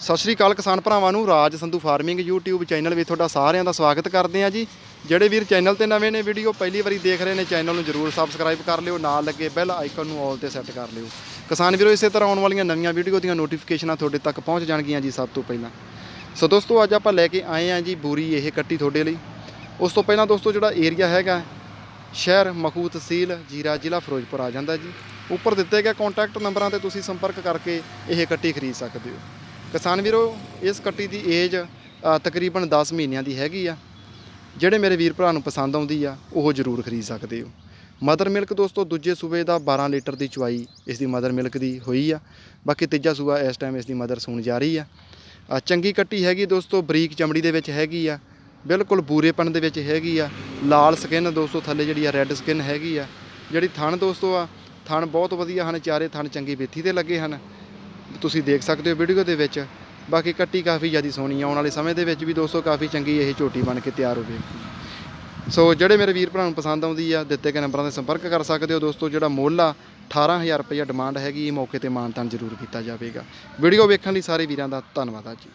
ਸਤਿ ਸ਼੍ਰੀ ਅਕਾਲ ਕਿਸਾਨ ਭਰਾਵਾਂ ਨੂੰ, Raj Sandhu farming YouTube channel ਵਿੱਚ ਤੁਹਾਡਾ ਸਾਰਿਆਂ ਦਾ ਸਵਾਗਤ ਕਰਦੇ ਹਾਂ ਜੀ। ਜਿਹੜੇ ਵੀਰ ਚੈਨਲ ਤੇ ਨਵੇਂ ਨੇ, ਵੀਡੀਓ ਪਹਿਲੀ ਵਾਰੀ ਦੇਖ ਰਹੇ ਨੇ, ਚੈਨਲ ਨੂੰ ਜਰੂਰ ਸਬਸਕ੍ਰਾਈਬ ਕਰ ਲਿਓ, ਨਾਲ ਲੱਗੇ ਬੈਲ ਆਈਕਨ ਨੂੰ ਆਲ ਤੇ ਸੈੱਟ ਕਰ ਲਿਓ। ਕਿਸਾਨ ਵੀਰੋ, ਇਸੇ ਤਰ੍ਹਾਂ ਆਉਣ ਵਾਲੀਆਂ ਨਵੀਆਂ ਵੀਡੀਓ ਦੀਆਂ ਨੋਟੀਫਿਕੇਸ਼ਨਾਂ ਤੁਹਾਡੇ ਤੱਕ ਪਹੁੰਚ ਜਾਣਗੀਆਂ ਜੀ ਸਭ ਤੋਂ ਪਹਿਲਾਂ। ਸੋ ਦੋਸਤੋ, ਅੱਜ ਆਪਾਂ ਲੈ ਕੇ ਆਏ ਹਾਂ ਜੀ ਬੂਰੀ ਇਹ ਕੱਟੀ ਤੁਹਾਡੇ ਲਈ। ਉਸ ਤੋਂ ਪਹਿਲਾਂ ਦੋਸਤੋ, ਜਿਹੜਾ ਏਰੀਆ ਹੈਗਾ, ਸ਼ਹਿਰ ਮਖੂ ਤਹਿਸੀਲ ਜੀਰਾ ਜ਼ਿਲ੍ਹਾ ਫਿਰੋਜ਼ਪੁਰ ਆ ਜਾਂਦਾ ਜੀ। ਉੱਪਰ ਦਿੱਤੇ ਗਏ ਕੰਟੈਕਟ ਨੰਬਰਾਂ ਤੇ ਤੁਸੀਂ ਸੰਪਰਕ ਕਰਕੇ ਇਹ ਕੱਟੀ ਖਰੀਦ ਸਕਦੇ ਹੋ। ਕਿਸਾਨ ਵੀਰੋ, ਇਸ ਕੱਟੀ ਦੀ ਏਜ ਤਕਰੀਬਨ 10 ਮਹੀਨਿਆਂ ਦੀ ਹੈਗੀ ਆ। ਜਿਹੜੇ ਮੇਰੇ ਵੀਰ ਭਰਾ ਨੂੰ ਪਸੰਦ ਆਉਂਦੀ ਆ, ਉਹ ਜ਼ਰੂਰ ਖਰੀਦ ਸਕਦੇ ਹੋ। ਮਦਰ ਮਿਲਕ ਦੋਸਤੋ, ਦੂਜੇ ਸੂਬੇ ਦਾ 12 ਲੀਟਰ ਦੀ ਚੁਆਈ ਇਸ ਦੀ ਮਦਰ ਮਿਲਕ ਦੀ ਹੋਈ ਆ। ਬਾਕੀ ਤੀਜਾ ਸੂਬਾ ਇਸ ਟਾਈਮ ਇਸ ਦੀ ਮਦਰ ਸੂਣ ਜਾ ਰਹੀ ਆ। ਚੰਗੀ ਕੱਟੀ ਹੈਗੀ ਦੋਸਤੋ, ਬਰੀਕ ਚਮੜੀ ਦੇ ਵਿੱਚ ਹੈਗੀ ਆ। ਬਿਲਕੁਲ ਬੂਰੇਪਣ ਦੇ ਵਿੱਚ ਹੈਗੀ ਆ। ਲਾਲ ਸਕਿਨ ਦੋਸਤੋ, ਥੱਲੇ ਜਿਹੜੀ ਆ ਰੈੱਡ ਸਕਿਨ ਹੈਗੀ ਆ। ਜਿਹੜੀ ਥਣ ਦੋਸਤੋ ਆ, ਥਣ ਬਹੁਤ ਵਧੀਆ ਹਨ, ਚਾਰੇ ਥਣ ਚੰਗੀ ਬੇਥੀ ਤੇ ਲੱਗੇ ਹਨ। ਤੁਸੀਂ ਦੇਖ ਸਕਦੇ ਹੋ ਵੀਡੀਓ ਦੇ ਵਿੱਚ। ਬਾਕੀ ਕੱਟੀ ਕਾਫੀ ਜ਼ਿਆਦਾ ਸੋਹਣੀ ਆਉਣ ਵਾਲੇ ਸਮੇਂ ਦੇ ਵਿੱਚ ਵੀ ਦੋਸਤੋ ਕਾਫੀ ਚੰਗੀ ਇਹ ਝੋਟੀ ਬਣ ਕੇ ਤਿਆਰ ਹੋਵੇ। ਸੋ ਜਿਹੜੇ ਮੇਰੇ ਵੀਰ ਭਰਾ ਨੂੰ ਪਸੰਦ ਆਉਂਦੀ ਆ, ਦਿੱਤੇ ਗਏ ਨੰਬਰਾਂ ਤੇ ਸੰਪਰਕ ਕਰ ਸਕਦੇ ਹੋ ਦੋਸਤੋ। ਜਿਹੜਾ ਮੁੱਲ ਆ 18000 ਰੁਪਏ ਡਿਮਾਂਡ ਹੈਗੀ, ਇਹ ਮੌਕੇ ਤੇ ਮਾਨਤਾਨ ਜ਼ਰੂਰ ਕੀਤਾ ਜਾਵੇਗਾ। ਵੀਡੀਓ ਵੇਖਣ ਲਈ ਸਾਰੇ ਵੀਰਾਂ ਦਾ ਧੰਨਵਾਦ ਆ ਜੀ।